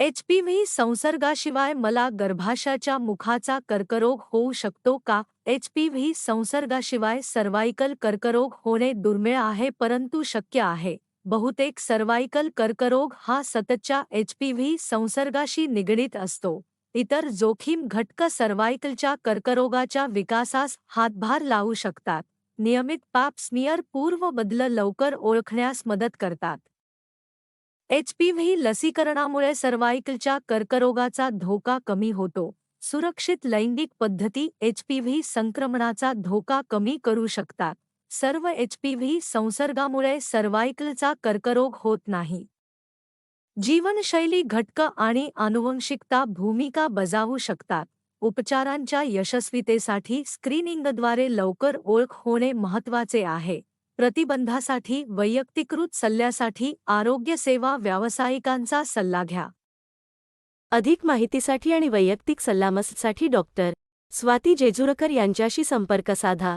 H P V संसर्गाशिवाय मला गर्भाशयाच्या मुखाचा कर्करोग होऊ शकतो का? एच पी व्ही संसर्गाशिवाय सर्वाइकल कर्करोग होणे दुर्मिळ आहे परंतु शक्य आहे. बहुतेक सर्वाइकल कर्करोग हा सततच्या एच पी व्ही संसर्गाशी निगडीत असतो. इतर जोखीम घटक सर्वाइकलच्या कर्करोगाच्या विकासास हातभार लावू शकतात. नियमित पाप स्मिअर पूर्व बदल लवकर ओळखण्यास मदत करतात. एचपीव्ही लसीकरणामुळे सर्वायकलच्या कर्करोगाचा धोका कमी होतो. सुरक्षित लैंगिक पद्धती एचपीव्ही संक्रमणाचा धोका कमी करू शकतात. सर्व एचपीव्ही संसर्गामुळे सर्वाइकलचा कर्करोग होत नाही. जीवनशैली घटक आणि आनुवंशिकता भूमिका बजावू शकतात. उपचारांच्या यशस्वीतेसाठी स्क्रीनिंगद्वारे लवकर ओळख होणे महत्त्वाचे आहे. प्रतिबंधासाठी वैयक्तिकृत सल्ल्यासाठी आरोग्य सेवा व्यावसायिकांचा सल्ला घ्या. अधिक माहितीसाठी आणि वैयक्तिक सल्लामससाठी डॉक्टर. स्वाती जेजुरकर यांच्याशी संपर्क साधा.